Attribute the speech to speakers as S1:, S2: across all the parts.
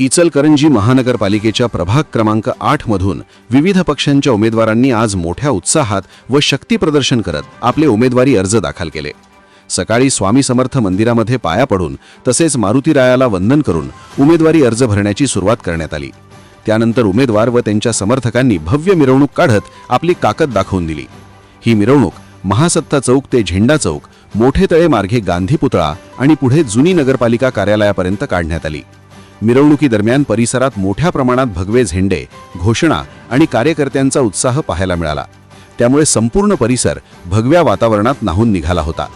S1: इचलकरंजी महानगरपालिकेच्या प्रभाग क्रमांक आठमधून विविध पक्षांच्या उमेदवारांनी आज मोठ्या उत्साहात व शक्तीप्रदर्शन करत आपले उमेदवारी अर्ज दाखल केले. सकाळी स्वामी समर्थ मंदिरामध्ये पाया पडून तसेच मारुतीरायाला वंदन करून उमेदवारी अर्ज भरण्याची सुरुवात करण्यात आली. त्यानंतर उमेदवार व त्यांच्या समर्थकांनी भव्य मिरवणूक काढत आपली ताकद दाखवून दिली. ही मिरवणूक महासत्ता चौक ते झेंडा चौक मोठे तळे मार्गे गांधी पुतळा आणि पुढे जुनी नगरपालिका कार्यालयापर्यंत काढण्यात आली. मिरवणुकीदरम्यान परिसरात मोठ्या प्रमाणात भगवे झेंडे घोषणा आणि कार्यकर्त्यांचा उत्साह पाहायला मिळाला. त्यामुळे संपूर्ण परिसर भगव्या वातावरणात नाहून निघाला होता.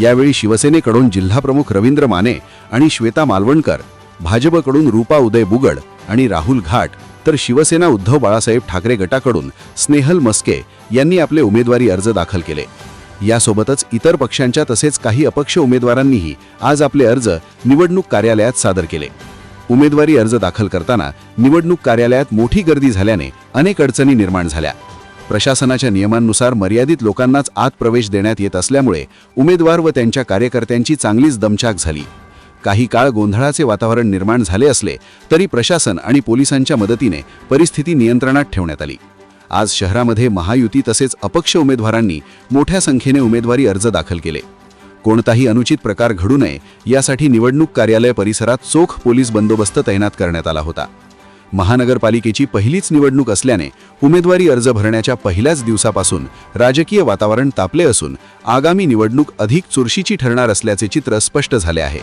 S1: यावेळी शिवसेनेकडून जिल्हाप्रमुख रवींद्र माने आणि श्वेता मालवणकर भाजपकडून रूपा उदय बुगड आणि राहुल घाट तर शिवसेना उद्धव बाळासाहेब ठाकरे गटाकडून स्नेहल मस्के यांनी आपले उमेदवारी अर्ज दाखल केले. यासोबतच इतर पक्षांच्या तसेच काही अपक्ष उमेदवारांनीही आज आपले अर्ज निवडणूक कार्यालयात सादर केले. उमेदवारी अर्ज दाखल करताना निवडणूक कार्यालयात मोठी गर्दी झाल्याने अनेक अडचणी निर्माण झाल्या. प्रशासनाच्या नियमांनुसार मर्यादित लोकांनाच आत प्रवेश देण्यात येत असल्यामुळे उमेदवार व त्यांच्या कार्यकर्त्यांची चांगलीच दमछाक झाली. काही काळ गोंधळाचे वातावरण निर्माण झाले असले तरी प्रशासन आणि पोलिसांच्या मदतीने परिस्थिती नियंत्रणात ठेवण्यात आली. आज शहरामध्ये महायुती तसेच अपक्ष उमेदवारांनी मोठ्या संख्येने उमेदवारी अर्ज दाखल केले. कोणताही अनुचित प्रकार घडू नये यासाठी निवडणूक कार्यालय परिसरात चोख पोलीस बंदोबस्त तैनात करण्यात आला होता. महानगरपालिकेची पहिलीच निवडणूक असल्याने उमेदवारी अर्ज भरण्याच्या पहिल्याच दिवसापासून राजकीय वातावरण तापले असून आगामी निवडणूक अधिक चुरशीची ठरणार असल्याचे चित्र स्पष्ट झाले आहे.